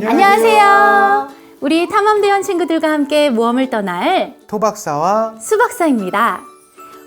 안녕하세요. 우리 탐험대원 친구들과 함께 모험을 떠날 토박사와 수박사입니다.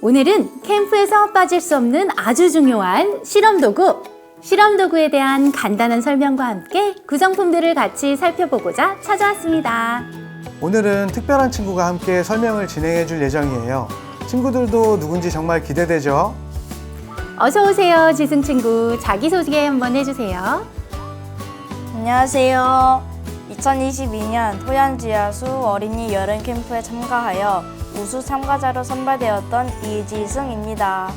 오늘은 캠프에서 빠질 수 없는 아주 중요한 실험 도구, 실험 도구에 대한 간단한 설명과 함께 구성품들을 같이 살펴보고자 찾아왔습니다. 오늘은 특별한 친구가 함께 설명을 진행해 줄 예정이에요. 친구들도 누군지 정말 기대되죠? 어서 오세요, 지승 친구. 자기 소개 한번 해주세요. 안녕하세요. 2022년 토양지하수 어린이 여름 캠프에 참가하여 우수 참가자로 선발되었던 이지승입니다.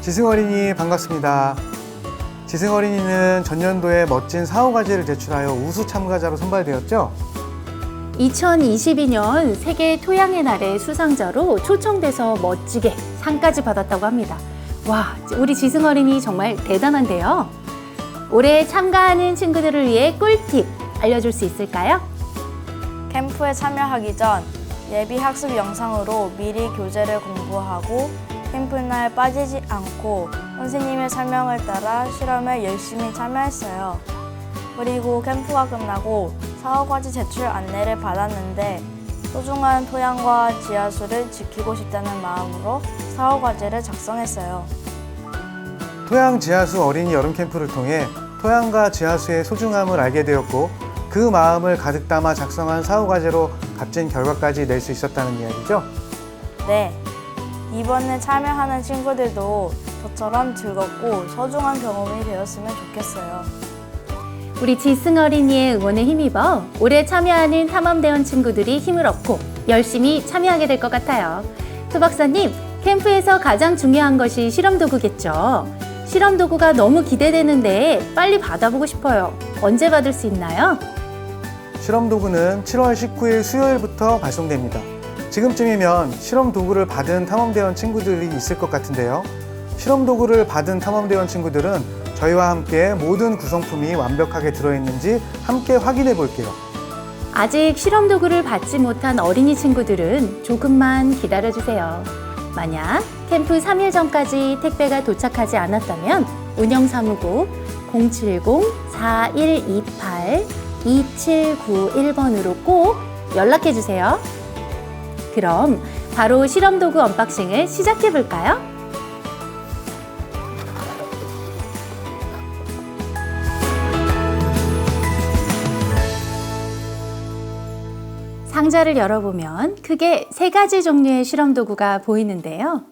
지승 어린이 반갑습니다. 지승 어린이는 전년도에 멋진 사후 과제를 제출하여 우수 참가자로 선발되었죠? 2022년 세계 토양의 날의 수상자로 초청돼서 멋지게 상까지 받았다고 합니다. 와, 우리 지승 어린이 정말 대단한데요. 올해 참가하는 친구들을 위해 꿀팁 알려줄 수 있을까요? 캠프에 참여하기 전 예비 학습 영상으로 미리 교재를 공부하고 캠프 날 빠지지 않고 선생님의 설명을 따라 실험에 열심히 참여했어요. 그리고 캠프가 끝나고 사후과제 제출 안내를 받았는데 소중한 토양과 지하수를 지키고 싶다는 마음으로 사후과제를 작성했어요. 토양 지하수 어린이 여름 캠프를 통해 토양과 지하수의 소중함을 알게 되었고 그 마음을 가득 담아 작성한 사후 과제로 값진 결과까지 낼 수 있었다는 이야기죠? 네. 이번에 참여하는 친구들도 저처럼 즐겁고 소중한 경험이 되었으면 좋겠어요. 우리 지승 어린이의 응원에 힘입어 올해 참여하는 탐험대원 친구들이 힘을 얻고 열심히 참여하게 될 것 같아요. 토 박사님, 캠프에서 가장 중요한 것이 실험 도구겠죠. 실험 도구가 너무 기대되는데 빨리 받아보고 싶어요. 언제 받을 수 있나요? 실험 도구는 7월 19일 수요일부터 발송됩니다. 지금쯤이면 실험 도구를 받은 탐험대원 친구들이 있을 것 같은데요. 실험 도구를 받은 탐험대원 친구들은 저희와 함께 모든 구성품이 완벽하게 들어있는지 함께 확인해 볼게요. 아직 실험 도구를 받지 못한 어린이 친구들은 조금만 기다려주세요. 만약 캠프 3일 전까지 택배가 도착하지 않았다면 운영사무국 070-4128-2791번으로 꼭 연락해주세요. 그럼 바로 실험 도구 언박싱을 시작해 볼까요? 상자를 열어보면 크게 세 가지 종류의 실험 도구가 보이는데요.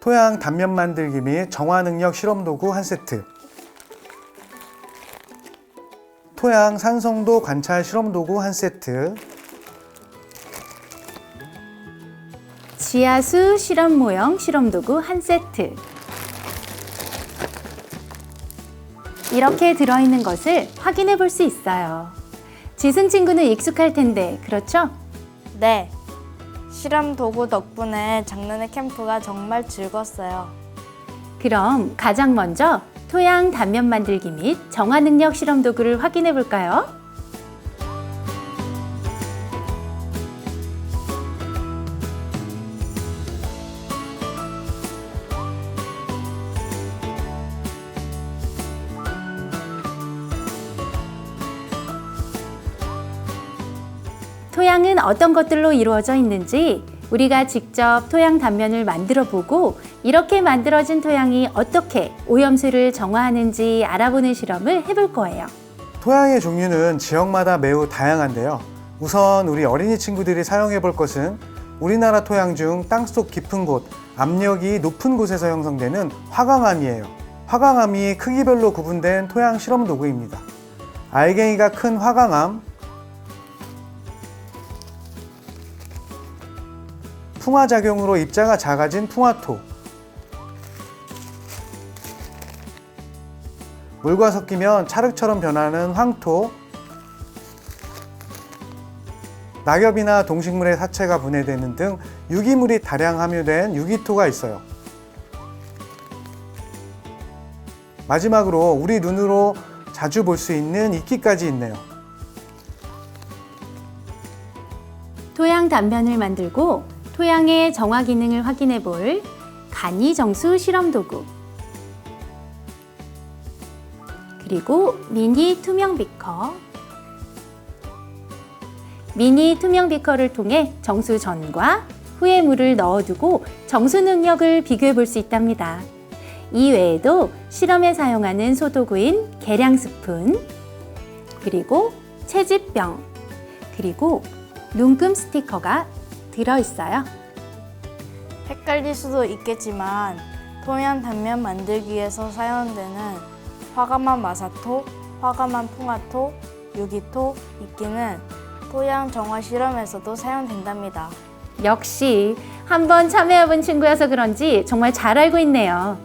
토양 단면 만들기 및 정화 능력 실험 도구 한 세트. 토양 산성도 관찰 실험 도구 한 세트. 지하수 실험 모형 실험 도구 한 세트. 이렇게 들어있는 것을 확인해 볼 수 있어요. 지승 친구는 익숙할 텐데, 그렇죠? 네. 실험 도구 덕분에 작년의 캠프가 정말 즐거웠어요. 그럼 가장 먼저 토양 단면 만들기 및 정화 능력 실험 도구를 확인해 볼까요? 토양은 어떤 것들로 이루어져 있는지 우리가 직접 토양 단면을 만들어 보고 이렇게 만들어진 토양이 어떻게 오염수를 정화하는지 알아보는 실험을 해볼 거예요. 토양의 종류는 지역마다 매우 다양한데요. 우선 우리 어린이 친구들이 사용해 볼 것은 우리나라 토양 중 땅속 깊은 곳, 압력이 높은 곳에서 형성되는 화강암이에요. 화강암이 크기별로 구분된 토양 실험 도구입니다. 알갱이가 큰 화강암, 풍화작용으로 입자가 작아진 풍화토, 물과 섞이면 찰흙처럼 변하는 황토, 낙엽이나 동식물의 사체가 분해되는 등 유기물이 다량 함유된 유기토가 있어요. 마지막으로 우리 눈으로 자주 볼 수 있는 이끼까지 있네요. 토양 단면을 만들고 토양의 정화 기능을 확인해 볼 간이 정수 실험 도구. 그리고 미니 투명 비커. 미니 투명 비커를 통해 정수 전과 후의 물을 넣어두고 정수 능력을 비교해 볼 수 있답니다. 이 외에도 실험에 사용하는 소도구인 계량 스푼, 그리고 채집병, 그리고 눈금 스티커가 들어있어요. 헷갈릴 수도 있겠지만 토양 단면 만들기 위해서 사용되는 화가만 마사토, 화가만 풍화토, 유기토, 이끼는 토양 정화 실험에서도 사용된답니다. 역시 한번 참여해본 친구여서 그런지 정말 잘 알고 있네요.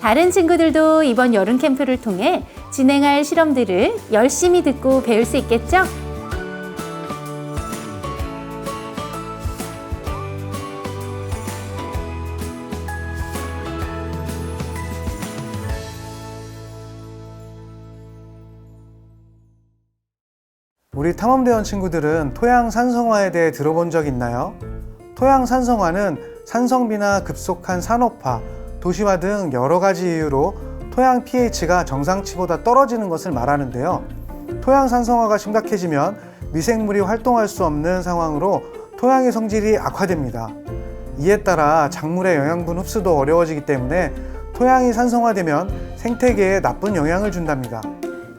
다른 친구들도 이번 여름 캠프를 통해 진행할 실험들을 열심히 듣고 배울 수 있겠죠? 우리 탐험대원 친구들은 토양 산성화에 대해 들어본 적 있나요? 토양 산성화는 산성비나 급속한 산업화, 도시화 등 여러 가지 이유로 토양 pH가 정상치보다 떨어지는 것을 말하는데요. 토양 산성화가 심각해지면 미생물이 활동할 수 없는 상황으로 토양의 성질이 악화됩니다. 이에 따라 작물의 영양분 흡수도 어려워지기 때문에 토양이 산성화되면 생태계에 나쁜 영향을 준답니다.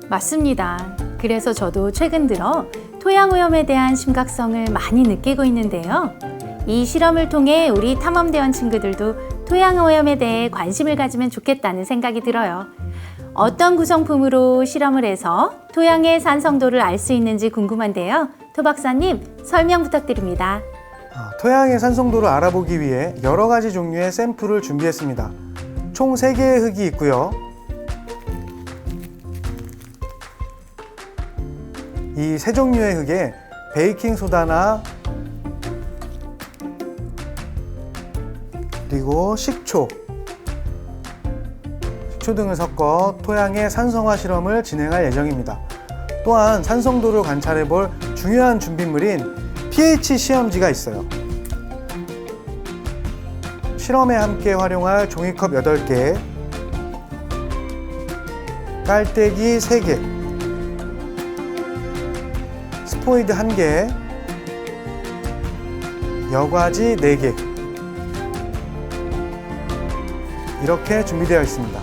맞습니다. 그래서 저도 최근 들어 토양 오염에 대한 심각성을 많이 느끼고 있는데요. 이 실험을 통해 우리 탐험대원 친구들도 토양 오염에 대해 관심을 가지면 좋겠다는 생각이 들어요. 어떤 구성품으로 실험을 해서 토양의 산성도를 알 수 있는지 궁금한데요. 토 박사님 설명 부탁드립니다. 아, 토양의 산성도를 알아보기 위해 여러 가지 종류의 샘플을 준비했습니다. 총 3개의 흙이 있고요. 이 세 종류의 흙에 베이킹 소다나 그리고 식초, 식초 등을 섞어 토양의 산성화 실험을 진행할 예정입니다. 또한 산성도를 관찰해 볼 중요한 준비물인 pH 시험지가 있어요. 실험에 함께 활용할 종이컵 8개, 깔때기 3개, 스포이드 1개, 여과지 4개. 이렇게 준비되어 있습니다.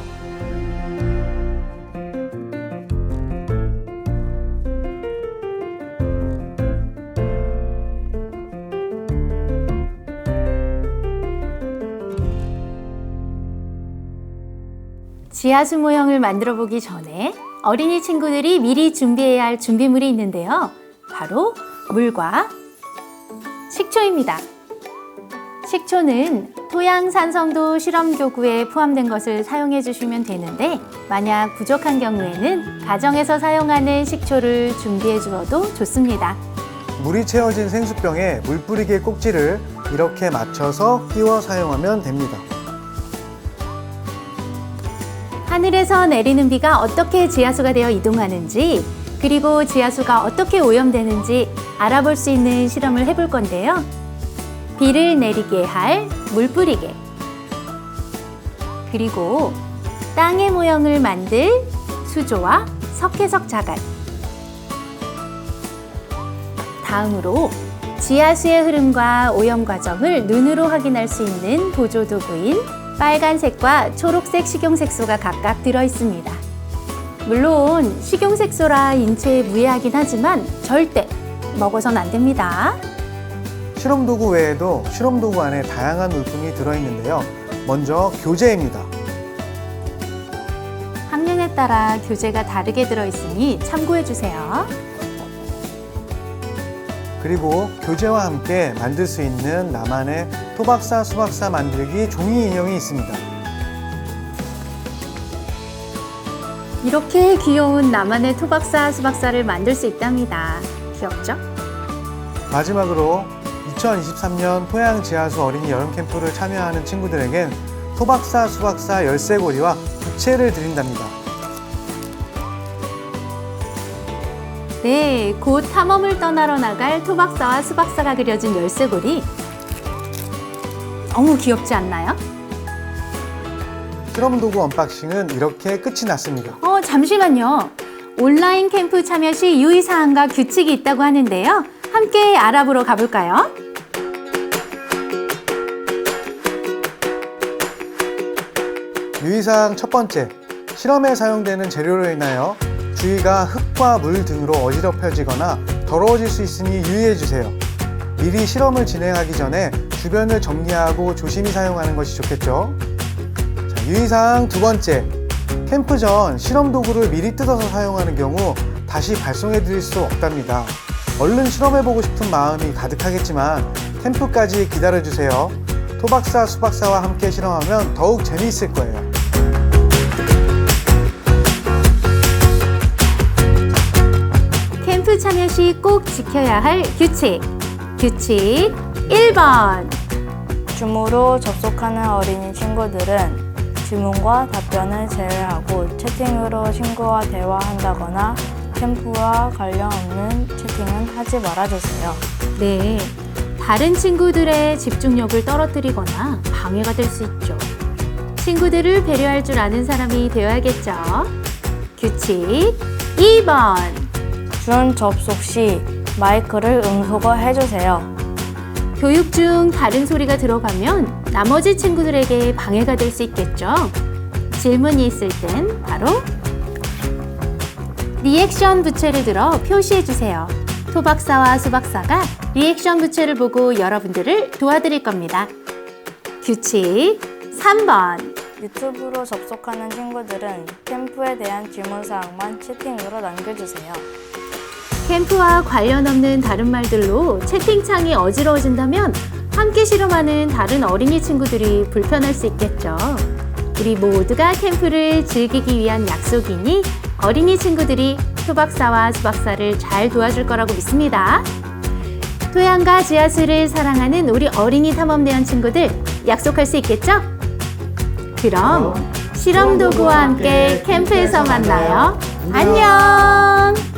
지하수 모형을 만들어 보기 전에 어린이 친구들이 미리 준비해야 할 준비물이 있는데요. 바로 물과 식초입니다. 식초는 토양 산성도 실험 교구에 포함된 것을 사용해 주시면 되는데 만약 부족한 경우에는 가정에서 사용하는 식초를 준비해 주어도 좋습니다. 물이 채워진 생수병에 물 뿌리개 꼭지를 이렇게 맞춰서 끼워 사용하면 됩니다. 하늘에서 내리는 비가 어떻게 지하수가 되어 이동하는지 그리고 지하수가 어떻게 오염되는지 알아볼 수 있는 실험을 해볼 건데요. 비를 내리게 할 물뿌리개 그리고 땅의 모형을 만들 수조와 석회석 자갈 다음으로 지하수의 흐름과 오염 과정을 눈으로 확인할 수 있는 보조 도구인 빨간색과 초록색 식용색소가 각각 들어 있습니다. 물론 식용색소라 인체에 무해하긴 하지만 절대 먹어선 안 됩니다. 실험 도구 외에도 실험 도구 안에 다양한 물품이 들어있는데요. 먼저 교재입니다. 학년에 따라 교재가 다르게 들어 있으니 참고해 주세요. 그리고 교재와 함께 만들 수 있는 나만의 토박사 수박사 만들기 종이 인형이 있습니다. 이렇게 귀여운 나만의 토박사 수박사를 만들 수 있답니다. 귀엽죠? 마지막으로 2023년 토양 지하수 어린이 여름 캠프를 참여하는 친구들에겐 토박사 수박사 열쇠고리와 부채를 드린답니다. 네, 곧 탐험을 떠나러 나갈 토박사와 수박사가 그려진 열쇠고리. 너무 귀엽지 않나요? 실험 도구 언박싱은 이렇게 끝이 났습니다. 어, 잠시만요. 온라인 캠프 참여 시 유의사항과 규칙이 있다고 하는데요. 함께 알아보러 가볼까요? 유의사항 첫 번째, 실험에 사용되는 재료로 인하여 주위가 흙과 물 등으로 어지럽혀지거나 더러워질 수 있으니 유의해 주세요. 미리 실험을 진행하기 전에 주변을 정리하고 조심히 사용하는 것이 좋겠죠. 자, 유의사항 두 번째, 캠프 전 실험 도구를 미리 뜯어서 사용하는 경우 다시 발송해 드릴 수 없답니다. 얼른 실험해 보고 싶은 마음이 가득하겠지만 캠프까지 기다려 주세요. 토박사, 수박사와 함께 실험하면 더욱 재미있을 거예요. 캠프 참여 시 꼭 지켜야 할 규칙. 규칙 1번. 줌으로 접속하는 어린이 친구들은 질문과 답변을 제외하고 채팅으로 친구와 대화한다거나 캠프와 관련 없는 채팅은 하지 말아주세요. 네. 다른 친구들의 집중력을 떨어뜨리거나 방해가 될 수 있죠. 친구들을 배려할 줄 아는 사람이 되어야겠죠. 규칙 2번. 준 접속 시 마이크를 음소거 해주세요. 교육 중 다른 소리가 들어가면 나머지 친구들에게 방해가 될 수 있겠죠. 질문이 있을 땐 바로 리액션 부채를 들어 표시해 주세요. 토박사와 수박사가 리액션 부채를 보고 여러분들을 도와드릴 겁니다. 규칙 3번. 유튜브로 접속하는 친구들은 캠프에 대한 질문사항만 채팅으로 남겨주세요. 캠프와 관련 없는 다른 말들로 채팅창이 어지러워진다면 함께 실험하는 다른 어린이 친구들이 불편할 수 있겠죠. 우리 모두가 캠프를 즐기기 위한 약속이니 어린이 친구들이 토박사와 수박사를 잘 도와줄 거라고 믿습니다. 토양과 지하수를 사랑하는 우리 어린이 탐험대원 친구들 약속할 수 있겠죠? 그럼 실험 도구와 함께 캠프에서 만나요. 안녕!